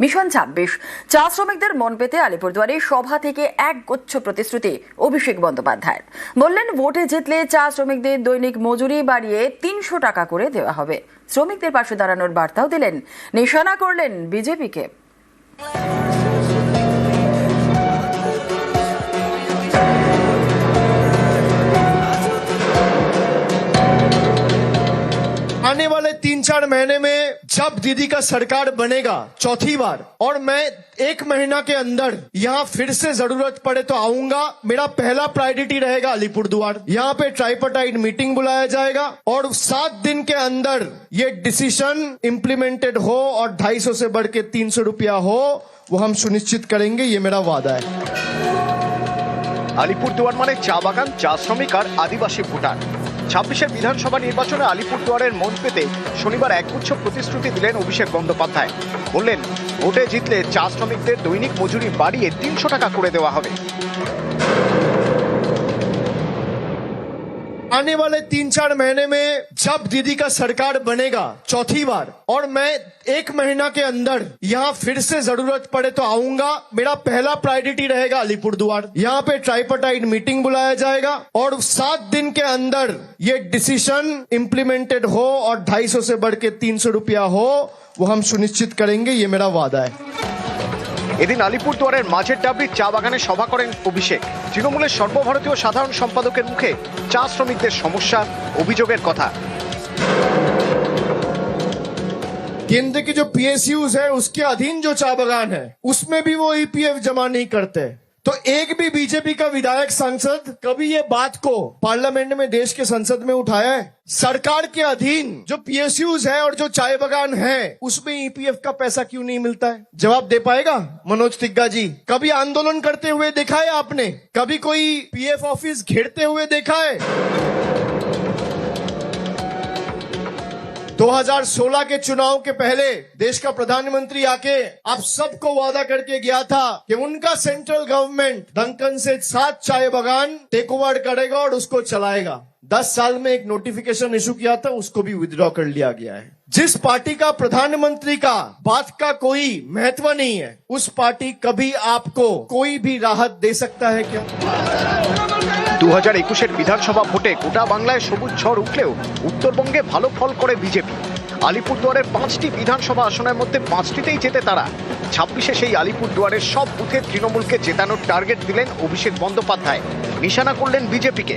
Mission ছাব্বিশ। চা শ্রমিকদের মন পেতে আলিপুরদুয়ারে সভা থেকে এক গুচ্ছ প্রতিশ্রুতি, অভিষেক বন্দ্যোপাধ্যায় বললেন, ভোটে জিতলে চা শ্রমিকদের দৈনিক মজুরি বাড়িয়ে তিনশো টাকা করে দেওয়া হবে। শ্রমিকদের পাশে দাঁড়ানোর বার্তাও দিলেন। নিশানা করলেন বিজেপিকে। आने वाले तीन चार महीने में जब दीदी का सरकार बनेगा चौथी बार और मैं एक महीना के अंदर यहाँ फिर से जरूरत पड़े तो आऊंगा मेरा पहला प्रायोरिटी रहेगा अलीपुर द्वार यहाँ पे ट्राइपटाइड मीटिंग बुलाया जाएगा और सात दिन के अंदर ये डिसीजन इम्प्लीमेंटेड हो और ढाई सौ से बढ़ के तीन सौ रुपया हो वो हम सुनिश्चित करेंगे ये मेरा वादा है আলিপুরদুয়ার মানে চা বাগান চা শ্রমিক আর আদিবাসী ভোটার ছাব্বিশের বিধানসভা নির্বাচনে আলিপুরদুয়ারের মঞ্চ পেতে শনিবার একগুচ্ছ প্রতিশ্রুতি দিলেন অভিষেক বন্দ্যোপাধ্যায়। বললেন, ভোটে জিতলে চা শ্রমিকদের দৈনিক মজুরি বাড়িয়ে তিনশো টাকা করে দেওয়া হবে। आने वाले तीन चार महीने में जब दीदी का सरकार बनेगा, चौथी बार, और मैं एक महीना के अंदर यहाँ फिर से ज़रूरत पड़े तो आऊँगा। मेरा पहला प्रायोरिटी रहेगा अलीपुर द्वार। यहाँ पे ट्राइपटाइड मीटिंग बुलाया जाएगा, और सात दिन के अंदर ये डिसीज़न इम्प्लीमेंटेड हो, और ढाई सौ से बढ़ के तीन सौ रुपया हो, वो हम सुनिश्चित करेंगे, ये मेरा वादा है। এদিন আলিপুরদুয়ারের মাঝের ডাবরির চা বাগানে সভা করেন অভিষেক তৃণমূলের সর্বভারতীয় সাধারণ সম্পাদকের মুখে চা শ্রমিকদের সমস্যা অভিযোগের কথা केंद्र के जो पीएसयूज है उसके अधीन जो चाय बागान है उसमें भी वो ईपीएफ जमा नहीं करते तो एक भी बीजेपी का विधायक सांसद कभी ये बात को पार्लियामेंट में देश के संसद में उठाया है? सरकार के अधीन जो पीएसयूज है और जो चाय बगान है, उसमें ईपीएफ का पैसा क्यों नहीं मिलता है? जवाब दे पाएगा? मनोज तिग्गा जी, कभी आंदोलन करते हुए देखा है आपने? कभी कोई पीएफ ऑफ़िस घेरते हुए देखा है? 2016 के चुनाव के पहले देश का प्रधानमंत्री आके आप सबको वादा करके गया था कि उनका सेंट्रल गवर्नमेंट डंकन से सात चाय बागान टेक ओवर करेगा और उसको चलाएगा। दस साल में एक नोटिफिकेशन इशू किया था, उसको भी विद्रॉ कर लिया गया है। जिस पार्टी का प्रधानमंत्री का बात का कोई महत्व नहीं है, उस पार्टी कभी आपको कोई भी राहत दे सकता है क्या? দু হাজার একুশের বিধানসভা ভোটে গোটা বাংলায় সবুজ ঝড় উঠলেও উত্তরবঙ্গে ভালো ফল করে বিজেপি। আলিপুরদুয়ারের পাঁচটি বিধানসভা আসনের মধ্যে পাঁচটিতেই জেতে তারা। ছাব্বিশে সেই আলিপুরদুয়ারের সব বুথে তৃণমূলকে জেতানোর টার্গেট দিলেন অভিষেক বন্দ্যোপাধ্যায়। নিশানা করলেন বিজেপিকে।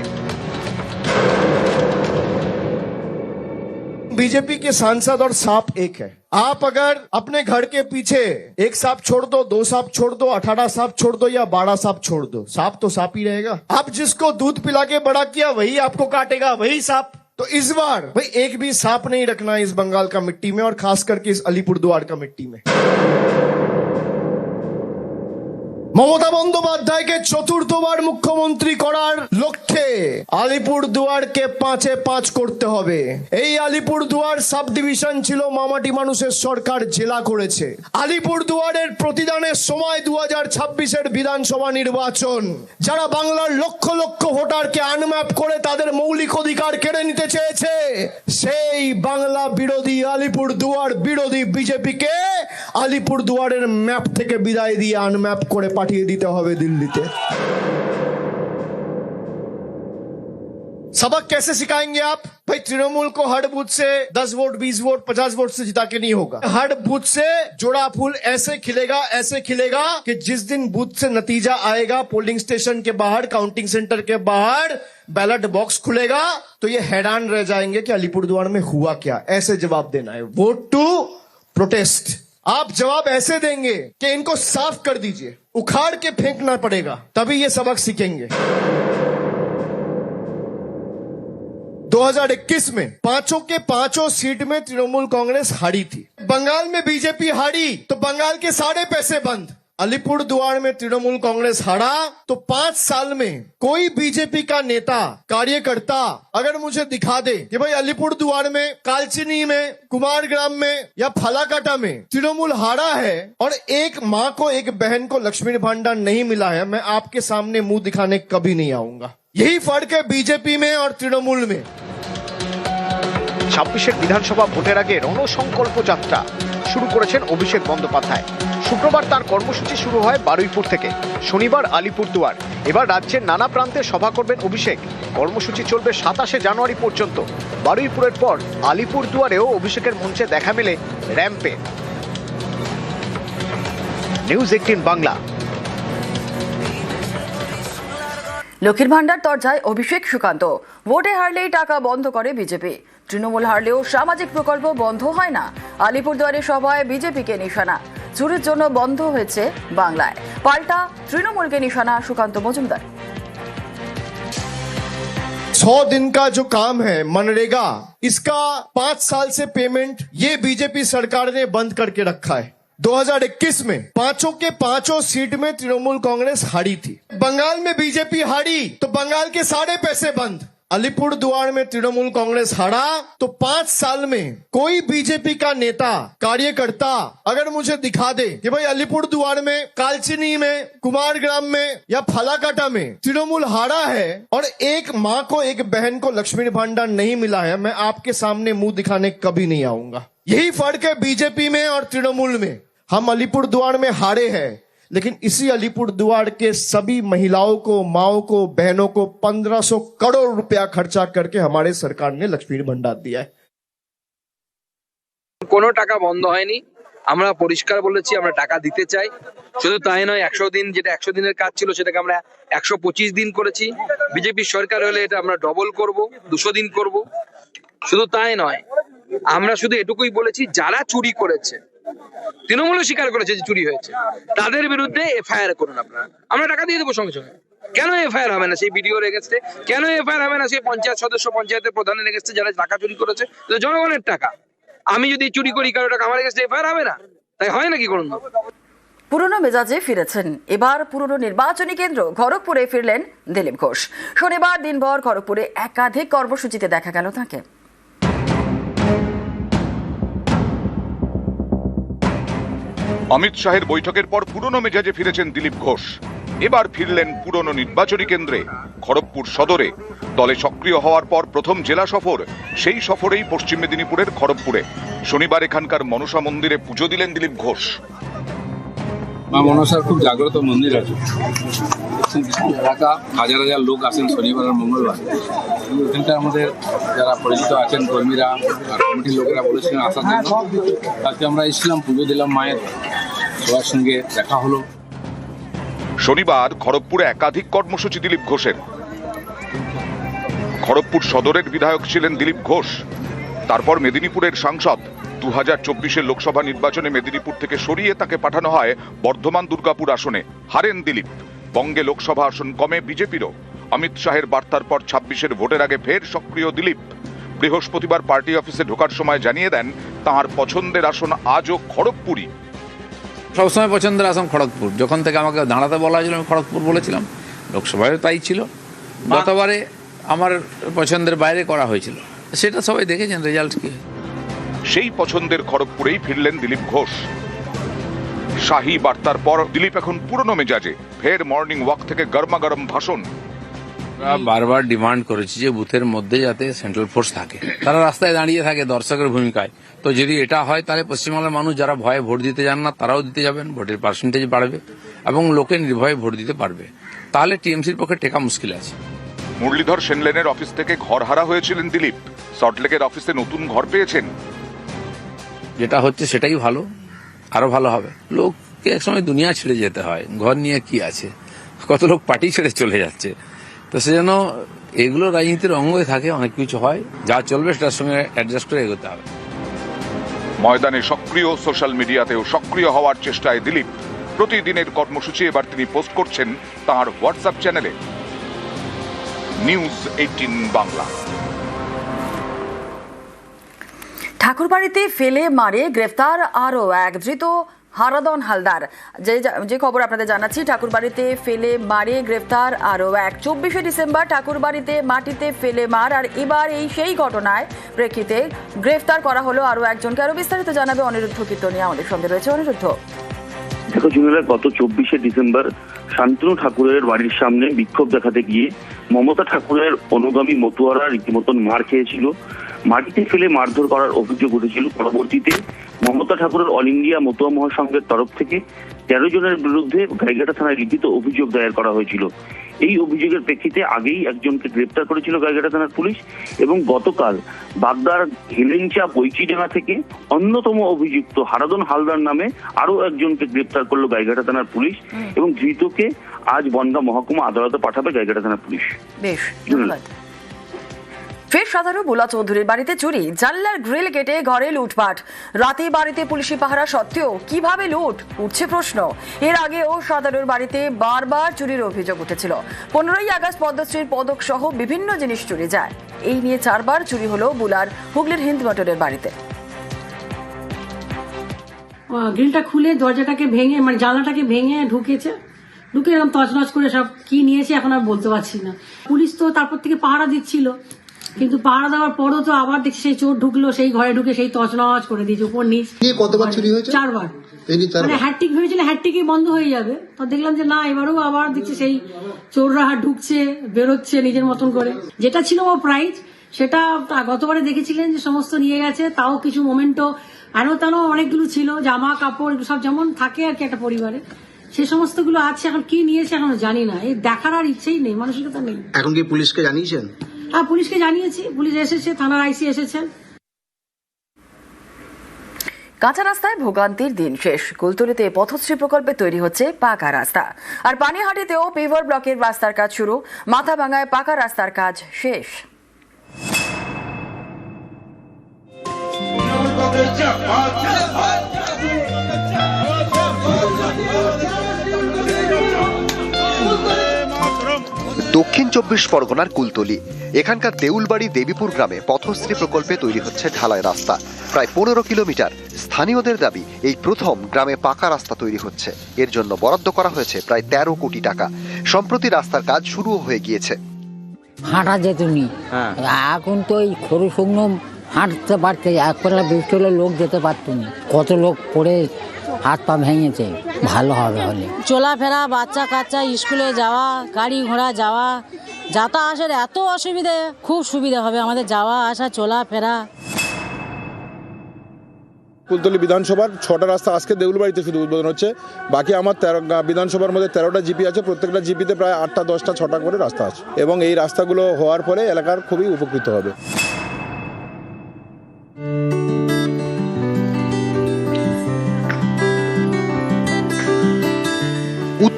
बीजेपी के सांसद और सांप एक है। आप अगर अपने घर के पीछे एक सांप छोड़ दो दो सांप छोड़ दो, अठारह सांप छोड़ दो या बारह सांप छोड़ दो, सांप तो सांप ही रहेगा। आप जिसको दूध पिला के बड़ा किया, वही आपको काटेगा, वही सांप। तो इस बार भाई एक भी सांप नहीं रखना इस बंगाल का मिट्टी में और खास करके इस अलीपुर द्वार का मिट्टी में। মমতা বন্দ্যোপাধ্যায়কে চতুর্থবার মুখ্যমন্ত্রী করার লক্ষ্যে আলিপুর দুয়ারকে পাঁচে পাঁচ করতে হবে। এই আলিপুর দুয়ার সাব ডিভিশন ছিল মামাটি মানুষের সরকার জেলা করেছে। আলিপুর দুয়ারের প্রতিদানের সময় দু হাজার ছাব্বিশের বিধানসভা নির্বাচন। যারা বাংলার লক্ষ লক্ষ ভোটারকে আনম্যাপ করে তাদের মৌলিক অধিকার কেড়ে নিতে চেয়েছে, সেই বাংলা বিরোধী আলিপুর দুয়ার বিরোধী বিজেপিকে আলিপুর দুয়ারের ম্যাপ থেকে বিদায় দিয়ে আনম্যাপ করে পাঠিয়ে দিতে হবে দিল্লিতে सबक कैसे सिखाएंगे आप भाई तृणमूल को हर बूथ से 10 वोट 20 वोट 50 वोट से जिता के नहीं होगा हर बूथ से जोड़ा फूल ऐसे खिलेगा ऐसे खिलेगा कि जिस दिन बूथ से नतीजा आएगा पोलिंग स्टेशन के बाहर काउंटिंग सेंटर के बाहर बैलेट बॉक्स खुलेगा तो ये हैरान रह जाएंगे कि अलीपुरद्वार में हुआ क्या ऐसे जवाब देना है वोट टू प्रोटेस्ट आप जवाब ऐसे देंगे कि इनको साफ़ कर दीजिए। उखाड़ के फेंकना पड़ेगा, तभी ये सबक सीखेंगे। 2021 में पाँचों के पाँचों सीट में तृणमूल कांग्रेस हारी थी। बंगाल में बीजेपी हारी तो बंगाल के सारे पैसे बंद। अलीपुर द्वार में तृणमूल कांग्रेस हारा तो पांच साल में कोई बीजेपी का नेता कार्यकर्ता अगर मुझे दिखा दे कि भाई अलीपुर द्वार में कालचिनी में कुमारग्राम में या फलाकाटा में तृणमूल हारा है और एक माँ को एक बहन को लक्ष्मी भांडार नहीं मिला है मैं आपके सामने मुंह दिखाने कभी नहीं आऊंगा यही फर्क है बीजेपी में और तृणमूल में ছাব্বিশের বিধানসভা ভোটের আগে রণসংকল্প যাত্রা শুরু করেছেন অভিষেক বন্দ্যোপাধ্যায় শুক্রবার তার কর্মসূচি শুরু হয় বারুইপুর থেকে। শনিবার আলিপুরদুয়ার। এবার রাজ্যের নানা প্রান্তে সভা করবেন অভিষেক। কর্মসূচি চলবে সাতাশে জানুয়ারি পর্যন্ত। বারুইপুরের পর আলিপুরদুয়ারেও অভিষেকের মঞ্চে দেখা মেলে র্যাম্পে। News eighteen Bangla. লক্ষ্মীর ভান্ডার দরজায় অভিষেক সুকান্ত। ভোটে হারলেই টাকা বন্ধ করে বিজেপি। তৃণমূল হারলেও সামাজিক প্রকল্প বন্ধ হয় না। আলিপুরদুয়ারে সভায় বিজেপিকে নিশানা। চুরির জন্য বন্ধ হয়েছে বাংলায় পাল্টা তৃণমূলকে নিশানা সুকান্ত মজুমদার सौ दिन का जो काम है मनरेगा इसका पांच साल से पेमेंट ये बीजेपी सरकार ने बंद करके रखा है 2021 में पांचों के पांचों सीट में तृणमूल कांग्रेस हारी थी बंगाल में बीजेपी हारी तो बंगाल के सारे पैसे बंद अलीपुर द्वार में तृणमूल कांग्रेस हारा तो पाँच साल में कोई बीजेपी का नेता, कार्यकर्ता, अगर मुझे दिखा दे कि भाई अलीपुर द्वार में, कालचिनी में कुमार ग्राम में, या फलाकाटा में तृणमूल हारा है, और एक माँ को, एक बहन को लक्ष्मी भंडार नहीं मिला है, मैं आपके सामने मुँह दिखाने कभी नहीं आऊँगा। यही फ़र्क है बीजेपी में और तृणमूल में। हम अलीपुर द्वार में हारे हैं। लेकिन इसी अलीपुर द्वार के सभी महिलाओं को माओ को बहनों को 1500 करोड़ रुपया खर्चा करके हमारे सरकार ने लक्ष्मी भंडार दिया है কোনো টাকা বন্ধ হয়নি আমরা পরিষ্কার বলেছি আমরা টাকা দিতে চাই শুধু তাই নয় একশো দিন যেটা একশো দিনের কাজ ছিল সেটাকে আমরা একশো পঁচিশ দিন করেছি বিজেপির সরকার হলে এটা আমরা ডবল করব দুশো দিন করব শুধু তাই নয় আমরা শুধু এটুকুই বলেছি যারা চুরি করেছে তৃণমূলও স্বীকার করেছে যে চুরি হয়েছে। তাদের বিরুদ্ধে এফআইআর করুন আপনারা। আমরা টাকা দিয়ে দেবো সঙ্গে সঙ্গে। কেন এফআইআর হবে না সেই বিডিওর এগেস্টে কেন এফআইআর হবে না সেই পঞ্চায়েত সদস্য, পঞ্চায়েতের প্রধানের এগেস্টে যারা টাকা চুরি করেছে? জনগণের টাকা। আমি যদি চুরি করি, কারও টাকা আমার এগেস্টে এফআইআর হবে না। তাই হয় নাকি করুন? পুরনো মেজাজে ফিরেছেন। এবার পুরনো নির্বাচনী কেন্দ্র খড়গপুরে ফিরলেন দিলীপ ঘোষ। শনিবার দিনভর খড়গপুরে একাধিক কর্মসূচিতে দেখা গেল তাকে। অমিত শাহের বৈঠকের পর পুরনো মেজাজে ফিরেছেন দিলীপ ঘোষ। এবার ফিরলেন পুরনো নির্বাচনী কেন্দ্রে, খড়গপুর সদরে। দলে সক্রিয় হওয়ার পর প্রথম জেলা সফর, সেই সফরেই পশ্চিম মেদিনীপুরের খড়গপুরে। শনিবার এখানকার মনসা মন্দিরে পুজো দিলেন দিলীপ ঘোষ। মা মনসার খুব জাগ্রত মন্দির আছে। এলাকা হাজার হাজার লোক আসেন শনিবার আর মঙ্গলবার। এখানকার আমাদের যারা পরিচিত আছেন কর্মীরা আর কমিটির লোকেরা বলেছিলেন আসার জন্য। আজকে আমরা এসেছিলাম, পুজো দিলাম মায়ের সবার সঙ্গে দেখা হলো। শনিবার খড়গপুরে একাধিক কর্মসূচি দিলীপ ঘোষের। খড়গপুর সদরের বিধায়ক ছিলেন দিলীপ ঘোষ। তারপর মেদিনীপুরের সাংসদ দু হাজার চব্বিশের লোকসভা নির্বাচনে মেদিনীপুর থেকে সরিয়ে তাকে পাঠানো হয় বর্ধমান দুর্গাপুর আসনে। হারেন দিলীপ। বঙ্গে লোকসভা আসন কমে বিজেপিরও। অমিত শাহের বার্তার পর ছাব্বিশের ভোটের আগে ফের সক্রিয় দিলীপ। বৃহস্পতিবার পার্টি অফিসে ঢোকার সময় জানিয়ে দেন, তাঁর পছন্দের আসন আজও খড়গপুরই। সবসময় পছন্দের আসাম খড়গপুর। যখন থেকে আমাকে দাঁড়াতে বলা হয়েছিল আমি খড়গপুর বলেছিলাম। লোকসভায় তাই ছিল। গতবারে আমার পছন্দের বাইরে করা হয়েছিল। সেটা সবাই দেখেছেন রেজাল্ট কি? সেই পছন্দের খড়গপুরেই ফিরলেন দিলীপ ঘোষ। শাহী বার্তার পর দিলীপ এখন পুরনো মেজাজে। ফের মর্নিং ওয়াক থেকে গরমা গরম ভাষণ। বারবার ডিমান্ড করেছি যে বুথের মধ্যে যাতে সেন্ট্রাল ফোর্স থাকে। তারা রাস্তায় দাঁড়িয়ে থাকে দর্শকের ভূমিকায়। তো যদি এটা হয় তাহলে পশ্চিমবাংলার মানুষ যারা ভয়ে ভোট দিতে যান না তারাও দিতে যাবেন ভোটের পার্সেন্টেজ বাড়বে এবং লোকে নির্ভয়ে ভোট দিতে পারবে। তাহলে টিএমসির পক্ষে টেকা মুশকিল আছে। মুরলীধর সেনলেনের অফিস থেকে ঘর হারা হয়েছিলেন দিলীপ। সল্টলেকের অফিসে নতুন ঘর পেয়েছেন। যেটা হচ্ছে সেটাই ভালো আরও ভালো হবে। লোককে একসময় দুনিয়া ছেড়ে যেতে হয় ঘর নিয়ে কি আছে? কত লোক পার্টি ছেড়ে চলে যাচ্ছে? তো সেজন্য এগুলো রাজনীতির অঙ্গই থাকে অনেক কিছু হয় যা চলবে সেটার সঙ্গে অ্যাডজাস্ট করে এগোতে হবে। ময়দানে সক্রিয় সোশ্যাল মিডিয়াতেও সক্রিয় হওয়ার চেষ্টায় দিলীপ। প্রতিদিনের কর্মসূচি এবার তিনি পোস্ট করছেন তাঁর হোয়াটসঅ্যাপ চ্যানেলে নিউজ এইটিন বাংলা। ঠাকুরবাড়িতে ফেলে মারে গ্রেফতার আরও এক ধৃত হারাদন হালদার। যে যে খবর আপনাদের জানাচ্ছি, ঠাকুরবাড়িতে ফেলে মারে গ্রেফতার আরও এক। চব্বিশে ডিসেম্বর ঠাকুরবাড়িতে মাটিতে ফেলে মার, আর এবার এই সেই ঘটনায় প্রেক্ষিতে গ্রেফতার করা হলো আরও একজনকে। আরও বিস্তারিত জানাবে অনিরুদ্ধ কীর্তনিয়া আমাদের সঙ্গে রয়েছে অনিরুদ্ধ। দেখো গত চব্বিশে ডিসেম্বর শান্তনু ঠাকুরের বাড়ির সামনে বিক্ষোভ দেখাতে গিয়ে মমতা ঠাকুরের অনুগামী মতুয়ারা রীতিমতন মার খেয়েছিল। মাটিতে ফেলে মারধর করার অভিযোগ উঠেছিল। পরবর্তীতে মমতা ঠাকুরের অল ইন্ডিয়া মতুয়া মহাসংঘের তরফ থেকে তেরো জনের বিরুদ্ধে গাইঘাটা থানায় লিখিত অভিযোগ দায়ের করা হয়েছিল। এই অভিযোগের প্রেক্ষিতে আগেই একজনকে গ্রেপ্তার করেছিল গাইঘাটা থানার পুলিশ এবং গতকাল বাগদার হেলেঞ্চা বৈচিডাঙ্গা থেকে অন্যতম অভিযুক্ত হারাদন হালদার নামে আরও একজনকে গ্রেপ্তার করল গাইঘাটা থানার পুলিশ এবং ধৃতকে আজ বনগা মহকুমা আদালতে পাঠাবে গাইঘাটা থানার পুলিশ। বেশ ধন্যবাদ। ফের সাধারণ বুলা চৌধুরীর বাড়িতে চুরি, জানলার গ্রিল কেটে ঘরে লুটপাট। রাতে বাড়িতে পুলিশি পাহারা সত্ত্বেও কীভাবে লুট? উঠছে প্রশ্ন। এর আগেও সাধারণ বাড়িতে বারবার চুরির অভিযোগ উঠেছিল। পনেরোই আগস্ট পদ্মশ্রীর পদক সহ বিভিন্ন জিনিস চুরি যায়। এই নিয়ে চারবার চুরি হলো বুলার, হুগলির হিন্দ মটরের বাড়িতে। গ্রিলটা খুলে দরজাটাকে ভেঙে মানে জানলাটাকে ভেঙে ঢুকেছে। ঢুকে এরকম তছনছ করে সব কি নিয়েছে এখন আর বলতে পারছি না। পুলিশ তো তারপর থেকে পাহারা দিচ্ছিল। কিন্তু পাহারা দেওয়ার পরও তো আবার দেখছি সেই চোর ঢুকলো সেই ঘরে ঢুকে সেই তছনছ করে দিয়েছে উপর নিচ। কতবার চুরি হয়েছে? চারবার। মানে হ্যাটটিক ভেবেছিল হ্যাটটিকই বন্ধ হয়ে যাবে। তো দেখলাম যে না এবারেও আবার দেখছি সেই চোররা ঢুকছে বেরোচ্ছে নিজের মতন করে। যেটা ছিল ও প্রাইজ সেটা গতবারে দেখেছিলেন যে সমস্ত নিয়ে গেছে তাও কিছু মোমেন্টও আরও তেন অনেকগুলো ছিল জামা কাপড় সব যেমন থাকে আর কি একটা পরিবারে। সে সমস্তগুলো আছে এখন কি নিয়েছে এখনও জানি না। এই দেখার আর ইচ্ছেই নেই মানসিকতা নেই। এখন কি পুলিশকে জানিয়েছেন? হ্যাঁ পুলিশকে জানিয়েছি পুলিশ এসেছে থানার আইসি এসেছেন। কাঁচা রাস্তায় ভোগান্তির দিন শেষ। কুলতলিতে পথশ্রী প্রকল্পে তৈরি হচ্ছে পাকা রাস্তা। আর পানিহাটিতেও পেভার ব্লকের রাস্তার কাজ শুরু। মাথাভাঙায় পাকা রাস্তার কাজ শেষ। দক্ষিণ চব্বিশ পরগনার কুলতলি। এখানকার দেউলবাড়ি দেবীপুর গ্রামে পথশ্রী প্রকল্পে তৈরি হচ্ছে ঢালাই রাস্তা। প্রায় পনেরো কিলোমিটার। স্থানীয়দের দাবি এই প্রথম গ্রামে পাকা রাস্তা তৈরি হচ্ছে। এর জন্য বরাদ্দ করা হয়েছে প্রায় তেরো কোটি টাকা। সম্প্রতি রাস্তার কাজ শুরুও হয়ে গিয়েছে। হাঁটা যেত নি এখন তো এই খরু শুকনো হাঁটতে পারতে একবেলা বৃষ্টি হলে লোক যেতে পারতো না। কত লোক পড়ে হাত পা ভেঙেছে। ভালো হবে হলে। চলাফেরা বাচ্চা কাচ্চা স্কুলে যাওয়া গাড়ি ঘোড়া যাওয়া যাতায়াতের এত অসুবিধে খুব সুবিধা হবে আমাদের যাওয়া আসা চলাফেরা। কুলতলি বিধানসভার ছটা রাস্তা আজকে দেউলবাড়িতে শুধু উদ্বোধন হচ্ছে। বাকি আমার তেরো বিধানসভার মধ্যে তেরোটা জিপি আছে প্রত্যেকটা জিপিতে প্রায় আটটা দশটা ছটা করে রাস্তা আছে। এবং এই রাস্তাগুলো হওয়ার ফলে এলাকার খুবই উপকৃত হবে।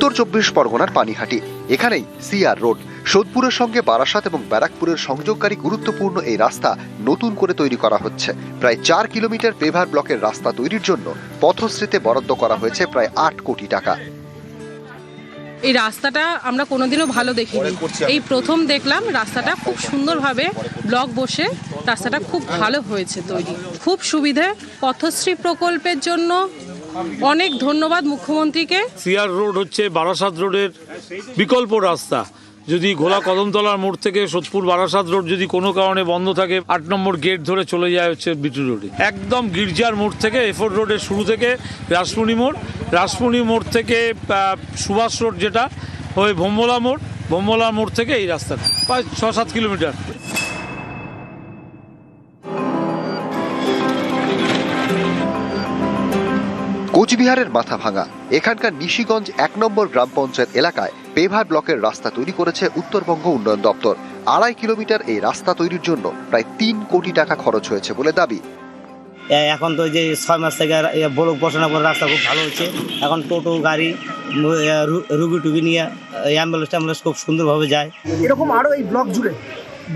উত্তর চব্বিশ পরগনার পানিহাটি। এখানেই সিআর রোড সোদপুরের সঙ্গে বারাসাত এবং ব্যারাকপুরের সংযোগকারী গুরুত্বপূর্ণ এই রাস্তা নতুন করে তৈরি করা হচ্ছে। প্রায় চার কিলোমিটার পেভার ব্লকের রাস্তা তৈরির জন্য পথশ্রীতে বরাদ্দ করা হয়েছে প্রায় আট কোটি টাকা। এই রাস্তাটা আমরা কোনোদিনও ভালো দেখিনি। এই প্রথম দেখলাম রাস্তাটা খুব সুন্দরভাবে ব্লক বসে রাস্তাটা খুব ভালো হয়েছে তৈরি। খুব সুবিধে। পথশ্রী প্রকল্পের জন্য অনেক ধন্যবাদ মুখ্যমন্ত্রীকে। সিআর রোড হচ্ছে বারাসাত রোডের বিকল্প রাস্তা। যদি ঘোলা কদমতলার মোড় থেকে সোদপুর বারাসাত রোড যদি কোনো কারণে বন্ধ থাকে, আট নম্বর গেট ধরে চলে যায় হচ্ছে বিটু রোডে। একদম গির্জার মোড় থেকে এফোর্ড রোডের শুরু থেকে রাসমণি মোড়। রাসমণি মোড় থেকে সুভাষ রোড যেটা, হয়ে ভোম্বলা মোড়। ভোম্বলা মোড় থেকে এই রাস্তাটা, প্রায় ছ সাত কিলোমিটার। কোচবিহারের মাথা ভাঙা। এখানকার নিশিগঞ্জ এক নম্বর গ্রাম পঞ্চায়েত এলাকায় পেভার ব্লকের রাস্তা তৈরি করেছে উত্তরবঙ্গ উন্নয়ন দপ্তর। আড়াই কিলোমিটার এই রাস্তা তৈরির জন্য প্রায় তিন কোটি টাকা খরচ হয়েছে বলে দাবি। এখন তো যে ছয় মাস থেকে বড় ঘোষণা করে রাস্তা খুব ভালো হচ্ছে। এখন টোটো গাড়ি রুগী টুগি নিয়ে অ্যাম্বুলেন্স ট্যাম্বুলেন্স খুব সুন্দরভাবে যায়। এরকম আরও এই ব্লক জুড়ে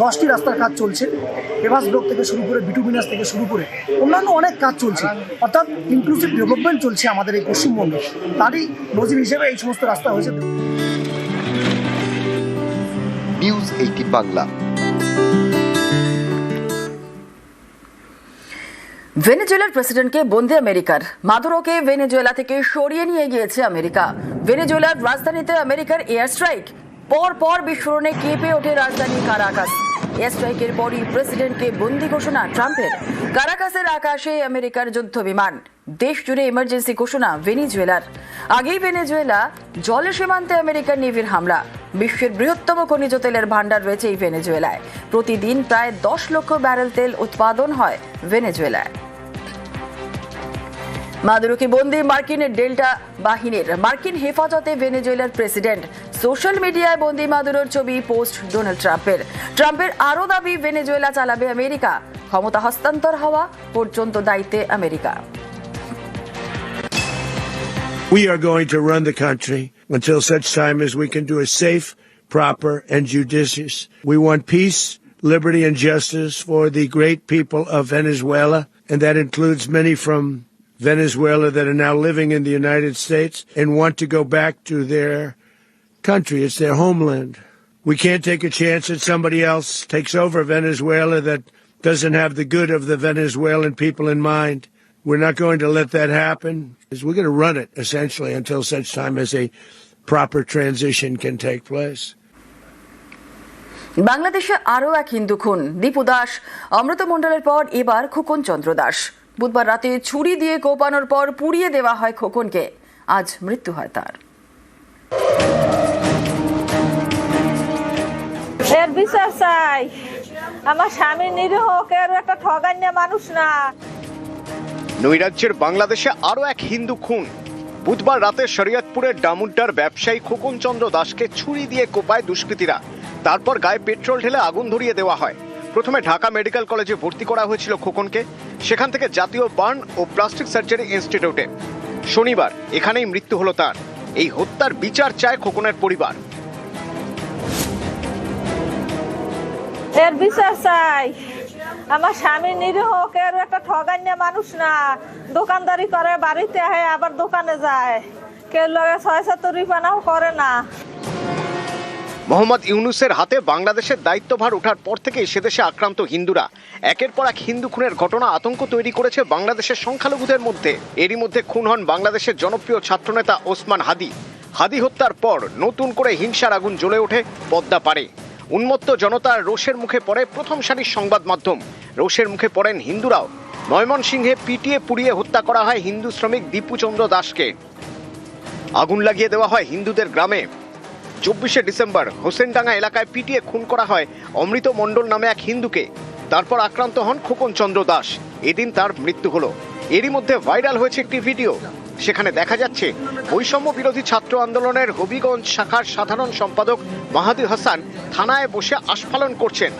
দশটি রাস্তার কাজ চলছে। এভাস ব্লক থেকে শুরু করে বিটুমিনাস থেকে শুরু করে অন্যান্য অনেক কাজ চলছে। অর্থাৎ ইনক্লুসিভ ডেভেলপমেন্ট চলছে আমাদের এই পশ্চিমবঙ্গে। তারই নজির হিসেবে এই সমস্ত রাস্তা হয়েছে। নিউজ এইটিন বাংলা ভেনেজুয়েলার প্রেসিডেন্টকে বন্দি আমেরিকার। মাদুরোকে ভেনেজুয়েলা থেকে সরিয়ে নিয়ে গিয়েছে আমেরিকা। ভেনেজুয়েলার রাজধানীতে আমেরিকার এয়ার স্ট্রাইক পর পর বিস্ফোরণে কেঁপে ওঠে রাজধানী কারাকাস। এয়ার পরই প্রেসিডেন্টকে বন্দি ঘোষণা ট্রাম্পের। কারাকাসের আকাশে আমেরিকার যুদ্ধ বিমান। দেশ জুড়ে ইমার্জেন্সি ঘোষণা ভেনেজুয়েলার। আগেই ভেনেজুয়েলা জলে সীমান্তে আমেরিকার নেভির হামলা। বিশ্বের বৃহত্তম খনিজ তেলের ভান্ডার রয়েছে এই ভেনেজুয়েলায়। প্রতিদিন প্রায় দশ লক্ষ ব্যারেল তেল উৎপাদন হয় ভেনেজুয়েলায়। মাদুরোকে বন্দি মার্কিনের ডেল্টা বাহিনীর মার্কিন হেফাজতে ভেনেজুয়েলার প্রেসিডেন্ট সোশ্যাল মিডিয়ায় বন্দি মাদুরোর ছবি পোস্ট ডোনাল্ড ট্রাম্পের ট্রাম্পের আরও দাবি ভেনেজুয়েলা চালাবে আমেরিকা ক্ষমতা হস্তান্তর হওয়া পর্যন্ত দায়িত্বে America We are going to run the country until such time as we can do it safe, proper, and judicious. We want peace, liberty, and justice for the great people of Venezuela, and that includes many from Venezuela that are now living in the United States and want to go back to their country. It's their homeland. We can't take a chance that somebody else takes over Venezuela that doesn't have the good of the Venezuelan people in mind. We're not going to let that happen. We're going to run it essentially until such time as a proper transition can take place. বাংলাদেশে আরও এক হিন্দু খুন দীপু দাস অমৃত মণ্ডলের পর এবার খোকন চন্দ্র দাস বুধবার রাতে ছুরি দিয়ে কোপানোর পর পুড়িয়ে দেওয়া হয় খোকনকে। আজ মৃত্যু হয় তার। এর বিচার চাই। আমার স্বামী নিরীহ কেউ একটা ঠগান্য মানুষ না। নৈরাজ্যের বাংলাদেশে আরও এক হিন্দু খুন। বুধবার রাতে শরীয়তপুরের ডামুড্ডার ব্যবসায়ী খোকন চন্দ্র দাসকে ছুরি দিয়ে কোপায় দুষ্কৃতীরা। তারপর গায়ে পেট্রোল ঢেলে আগুন ধরিয়ে দেওয়া হয়। প্রথমে ঢাকা মেডিকেল কলেজে ভর্তি করা হয়েছিল খোকনকে, সেখান থেকে জাতীয় বার্ন ও প্লাস্টিক সার্জারি ইনস্টিটিউটে। শনিবার এখানেই মৃত্যু হলো তার। এই হত্যার বিচার চায় খোকনের পরিবার। এর বিচার চাই। আমার স্বামী নিরীহ, কেউ একটা ঠগান্য মানুষ না। দোকানদারি করে, বাড়িতে আহে, আবার দোকানে যায়। কেউ লগে ছয় সাতরি পানাও করে না। মোহাম্মদ ইউনুসের হাতে বাংলাদেশের দায়িত্বভার ওঠার পর থেকেই সেদেশে আক্রান্ত হিন্দুরা। একের পর এক হিন্দু খুনের ঘটনা আতঙ্ক তৈরি করেছে বাংলাদেশের সংখ্যালঘুদের মধ্যে। এরই মধ্যে খুন হন বাংলাদেশের জনপ্রিয় ছাত্রনেতা ওসমান হাদি। হাদি হত্যার পর নতুন করে হিংসার আগুন জ্বলে ওঠে পদ্মা পারে উন্মত্ত জনতার রোষের মুখে পড়ে প্রথম সারির সংবাদ মাধ্যম। রোষের মুখে পড়েন হিন্দুরাও। ময়মনসিংহে পিটিয়ে পুড়িয়ে হত্যা করা হয় হিন্দু শ্রমিক দীপুচন্দ্র দাসকে। আগুন লাগিয়ে দেওয়া হয় হিন্দুদের গ্রামে। চব্বিশে ডিসেম্বর হোসেনডাঙ্গা এলাকায় পিটিয়ে খুন করা হয় অমৃত মণ্ডল নামে এক হিন্দুকে। তারপর আক্রান্ত হন খোকন চন্দ্র দাস। এদিন তার মৃত্যু হলো। এরই মধ্যে ভাইরাল হয়েছে একটি ভিডিও। সেখানে দেখা যাচ্ছে বৈষম্য বিরোধী ছাত্র আন্দোলনের হবিগঞ্জ শাখার সাধারণ সম্পাদক মাহাদি হাসান থানায় বসে আস্ফালন করছেন।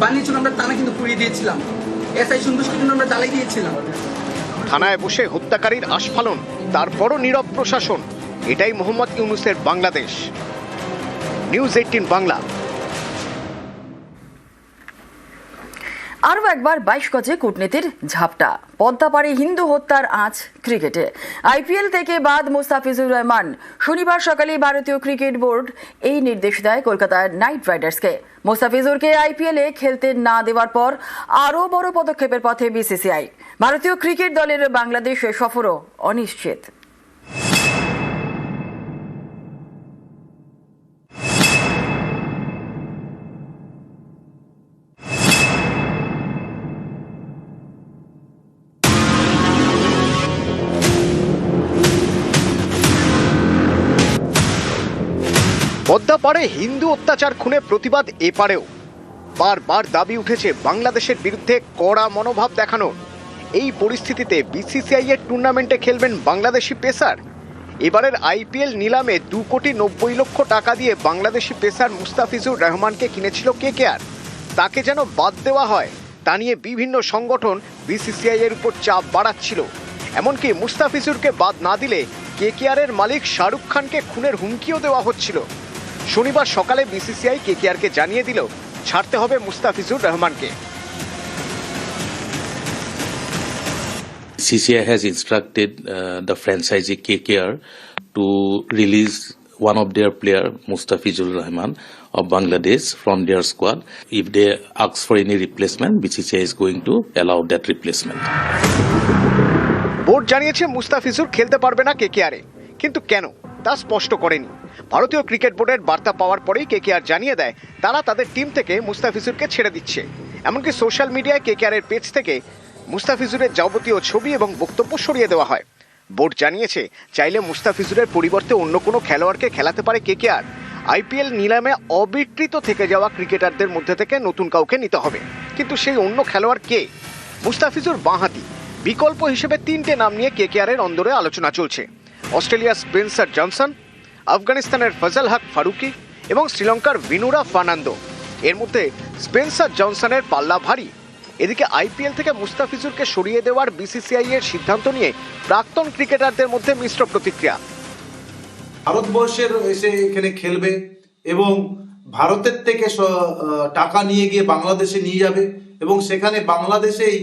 বানিয়েছিল আমরা তারা কিন্তু পুড়িয়ে দিয়েছিলাম। এসআই আমরা দিয়েছিলাম। থানায় বসে হত্যাকারীর আস্ফালন তারপরও নীরব প্রশাসন। এটাই মোহাম্মদ ইউনুসের বাংলাদেশ। News eighteen Bangla. আরও একবার বাইশ গজে কূটনীতির ঝাপটা। পদ্মাপাড়ে হিন্দু হত্যার আঁচ ক্রিকেটে। আইপিএল থেকে বাদ মুস্তাফিজুর রহমান। শনিবার সকালে ভারতীয় ক্রিকেট বোর্ড এই নির্দেশ দেয় কলকাতার নাইট রাইডার্সকে। মুস্তাফিজুরকে আইপিএলে খেলতে না দেওয়ার পর আরও বড় পদক্ষেপের পথে বিসিসিআই। ভারতীয় ক্রিকেট দলের বাংলাদেশ সফরও অনিশ্চিত। পদ্মা পাড়ে হিন্দু অত্যাচার খুনে প্রতিবাদ এপারেও। বারবার দাবি উঠেছে বাংলাদেশের বিরুদ্ধে কড়া মনোভাব দেখানো। এই পরিস্থিতিতে বিসিসিআই এর টুর্নামেন্টে খেলবেন বাংলাদেশি পেসার। এবারের আইপিএল নিলামে দু কোটি নব্বই লক্ষ টাকা দিয়ে বাংলাদেশি পেসার মুস্তাফিজুর রহমানকে কিনেছিল কেকেআর তাকে যেন বাদ দেওয়া হয়, তা নিয়ে বিভিন্ন সংগঠন বিসিসিআই এর উপর চাপ বাড়াচ্ছিল। এমনকি মুস্তাফিজুরকে বাদ না দিলে কেকেআর এর মালিক শাহরুখ খানকে খুনের হুমকিও দেওয়া হচ্ছিল। শনিবার সকালে বিসিসিআই কেকেআরকে জানিয়ে দিল ছাড়তে হবে মুস্তাফিজুর রহমানকে CCI has instructed uh, the franchisee KKR to release one of their player, Mustafizur Rahman of Bangladesh, from their squad. If they ask for any replacement, BCCI is going to allow that replacement. Board জানিয়েছে মুস্তাফিজুর খেলতে পারবে না কেকেআরে কিন্তু কেন তা স্পষ্ট করেনি ভারতীয় ক্রিকেট বোর্ডের বার্তা পাওয়ার পরেই কে কেকেআর জানিয়ে দেয়, তারা তাদের টিম থেকে মুস্তাফিজুরকে ছেড়ে দিচ্ছে। এমনকি সোশ্যাল মিডিয়ায় এর পেজ থেকে মুস্তাফিজুরের যাবতীয় ছবি এবং বক্তব্য সরিয়ে দেওয়া হয়। বোর্ড জানিয়েছে, চাইলে মুস্তাফিজুরের পরিবর্তে অন্য কোনো খেলোয়াড়কে খেলাতে পারে কে কেকেআর। আইপিএল নিলামে অবিকৃত থেকে যাওয়া ক্রিকেটারদের মধ্যে থেকে নতুন কাউকে নিতে হবে। কিন্তু সেই অন্য খেলোয়াড় কে? মুস্তাফিজুর বাঁহাতি বিকল্প হিসেবে তিনটে নাম নিয়ে কে কেকেআরের অন্দরে আলোচনা চলছে। অস্ট্রেলিয়ার স্পেন্সার জনসন আফগানিস্তানের ফজল হক ফারুকি এবং শ্রীলঙ্কার ভিনুরা ফার্নান্দো। এর মধ্যে স্পেন্সার জনসনের পাল্লা ভারী। এদিকে আইপিএল থেকে মুস্তাফিজুরকে সরিয়ে দেওয়ার বিসিসিআই এর সিদ্ধান্ত নিয়ে প্রাক্তন ক্রিকেটারদের মধ্যে মিশ্র প্রতিক্রিয়া। ভারতবর্ষের এসে এখানে খেলবে এবং ভারতের থেকে টাকা নিয়ে গিয়ে বাংলাদেশে নিয়ে যাবে এবং সেখানে বাংলাদেশেই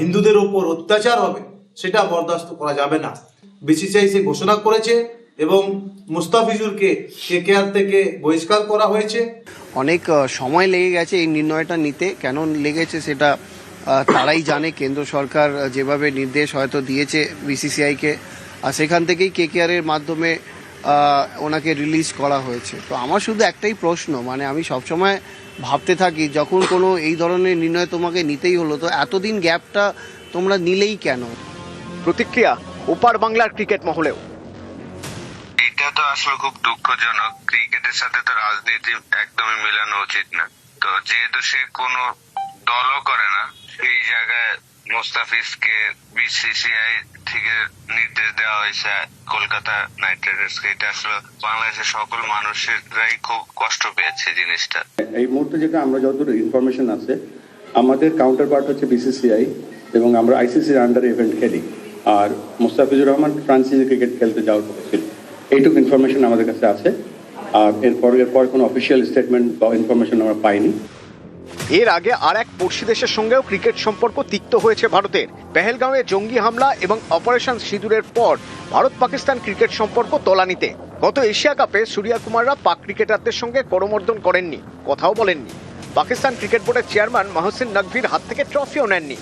হিন্দুদের ওপর অত্যাচার হবে, সেটা বরদাস্ত করা যাবে না। বিসিসিআই সে ঘোষণা করেছে এবং মুস্তাফিজুরকে কেকেআর থেকে বহিষ্কার করা হয়েছে? অনেক সময় লেগে গেছে এই নির্ণয়টা নিতে। কেন লেগেছে সেটা তারাই জানে। কেন্দ্র সরকার যেভাবে নির্দেশ হয়তো দিয়েছে বিসিসিআইকে আর সেখান থেকেই কেকেআর এর মাধ্যমে ওনাকে রিলিজ করা হয়েছে। তো আমার শুধু একটাই প্রশ্ন মানে আমি সবসময় ভাবতে থাকি যখন কোনো এই ধরনের নির্ণয় তোমাকে নিতেই হলো তো এতদিন গ্যাপটা তোমরা নিলেই কেন? প্রতিক্রিয়া ওপার বাংলার ক্রিকেট মহলেও। এটা তো আসলে খুব দুঃখজনক। ক্রিকেটের সাথে তো রাজনীতি একদমই মেলানো উচিত না। তো যেহেতু সে কোনো দলও করে না, সেই জায়গায় মোস্তাফিজকে বিসিসিআই থেকে নির্দেশ দেওয়া হয়েছে কলকাতা নাইট রাইডার্সকে। এটা আসলে বাংলাদেশের সকল মানুষেরাই খুব কষ্ট পেয়েছে জিনিসটা। এই মুহূর্তে যেটা আমরা যতদূর ইনফরমেশন আছে, আমাদের কাউন্টার পার্ট হচ্ছে বিসিসিআই এবং আমরা আইসিসির আন্ডারে ইভেন্ট খেলি। আর মুস্তাফিজুর রহমান ফ্রান্সিসে ক্রিকেট খেলতে যাওয়ার কথা ছিল। এইটুকু ইনফরমেশন আমাদের কাছে আছে। আর এরপর এরপর কোনো অফিসিয়াল স্টেটমেন্ট বা ইনফরমেশন আমরা পাইনি। এর আগে আর এক পড়শি দেশের সঙ্গেও ক্রিকেট সম্পর্ক তিক্ত হয়েছে ভারতের। পেহেলগাঁওয়ে জঙ্গি হামলা এবং অপারেশন সিঁদুরের পর ভারত পাকিস্তান ক্রিকেট সম্পর্ক তলানিতে। গত এশিয়া কাপে সূর্যা কুমাররা পাক ক্রিকেটারদের সঙ্গে করমর্দন করেননি, কথাও বলেননি। পাকিস্তান ক্রিকেট বোর্ডের চেয়ারম্যান মাহসিন নকভির হাত থেকে ট্রফিও নেননি।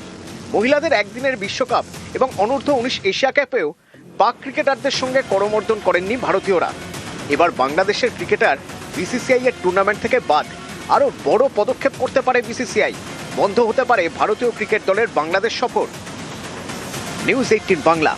মহিলাদের একদিনের বিশ্বকাপ এবং অনূর্ধ্ব উনিশ এশিয়া কাপেও পাক ক্রিকেটারদের সঙ্গে করমর্দন করেননি ভারতীয়রা। এবার বাংলাদেশের ক্রিকেটার বিসিসিআই এর টুর্নামেন্ট থেকে বাদ। আরও বড় পদক্ষেপ করতে পারে বিসিসিআই। বন্ধ হতে পারে ভারতীয় ক্রিকেট দলের বাংলাদেশ সফর। News eighteen Bangla.